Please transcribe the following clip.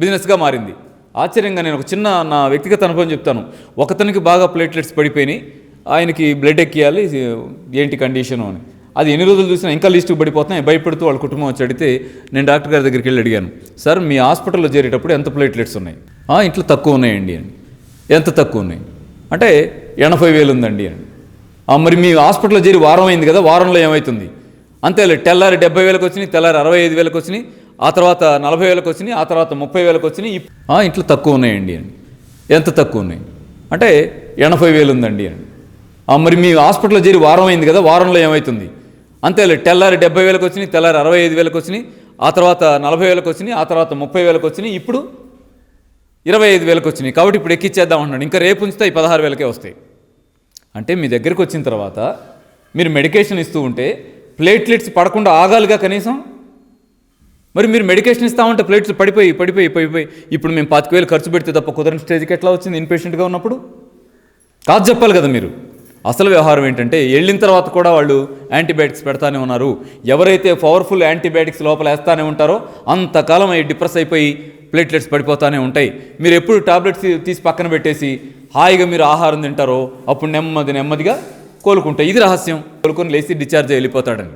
బిజినెస్గా మారింది. ఆశ్చర్యంగా నేను ఒక చిన్న నా వ్యక్తిగత అనుభవం చెప్తాను. ఒకతనికి బాగా ప్లేట్లెట్స్ పడిపోయినాయి. ఆయనకి బ్లడ్ ఎక్కియాలి ఏంటి కండిషను అని. అది ఎన్ని రోజులు చూసినా ఇంకా లిస్టుకు పడిపోతున్నాయి. భయపడుతూ వాళ్ళ కుటుంబం వచ్చి అడిగితే నేను డాక్టర్ గారి దగ్గరికి వెళ్ళి అడిగాను సార్ మీ హాస్పిటల్లో చేరేటప్పుడు ఎంత ప్లేట్లెట్స్ ఉన్నాయి? ఇంట్లో తక్కువ ఉన్నాయండి అని. ఎంత తక్కువ ఉన్నాయి? అంటే ఎనభై వేలు ఉందండి అని. మరి మీ హాస్పిటల్లో చేరి వారం అయింది కదా వారంలో ఏమవుతుంది అంతేలే తెల్లారి డెబ్బై వేలకు వచ్చినాయి తెల్లారి అరవై ఐదు వేలకు వచ్చినాయి ఆ తర్వాత నలభై వేలకు వచ్చినాయి ఆ తర్వాత ముప్పై వేలకు వచ్చినాయి. ఇంట్లో తక్కువ ఉన్నాయండి అని. ఎంత తక్కువ ఉన్నాయి? అంటే ఎనభై వేలు ఉందండి అని. మరి మీ హాస్పిటల్లో చేరి వారం అయింది కదా వారంలో ఏమవుతుంది అంతేలే తెల్లారి డెబ్బై వేలకు వచ్చినాయి తెల్లారి అరవై ఐదు వేలకు వచ్చినాయి ఆ తర్వాత నలభై వేలకు వచ్చినాయి ఆ తర్వాత ముప్పై వేలకు వచ్చినాయి ఇప్పుడు ఇరవై ఐదు వేలకు వచ్చినాయి. కాబట్టి ఇప్పుడు ఎక్కిచ్చేద్దాం అంటున్నాడు. ఇంకా రేపు ఉంచితే ఈ పదహారు వేలకే వస్తాయి. అంటే మీ దగ్గరికి వచ్చిన తర్వాత మీరు మెడికేషన్ ఇస్తూ ఉంటే ప్లేట్లెట్స్ పడకుండా ఆగాలిగా కనీసం మరి మీరు మెడికేషన్ ఇస్తామంటే ప్లేట్స్ పడిపోయి పడిపోయి పడిపోయి. ఇప్పుడు మేము పాతిక వేలు ఖర్చు పెడితే తప్ప కుదరని స్టేజ్కి ఎట్లా వచ్చింది? ఇన్పేషెంట్గా ఉన్నప్పుడు? కాదు చెప్పాలి కదా మీరు. అసలు వ్యవహారం ఏంటంటే వెళ్ళిన తర్వాత కూడా వాళ్ళు యాంటీబయాటిక్స్ పెడతానే ఉన్నారు. ఎవరైతే పవర్ఫుల్ యాంటీబయాటిక్స్ లోపల వేస్తానే ఉంటారో అంతకాలం అవి డిప్రెస్ అయిపోయి ప్లేట్లెట్స్ పడిపోతానే ఉంటాయి. మీరు ఎప్పుడు టాబ్లెట్స్ తీసి పక్కన పెట్టేసి హాయిగా మీరు ఆహారం తింటారో అప్పుడు నెమ్మది నెమ్మదిగా కోలుకుంటాయి. ఇది రహస్యం. కోలుకొని లేచి డిశ్చార్జ్ అయి వెళ్ళిపోతాడని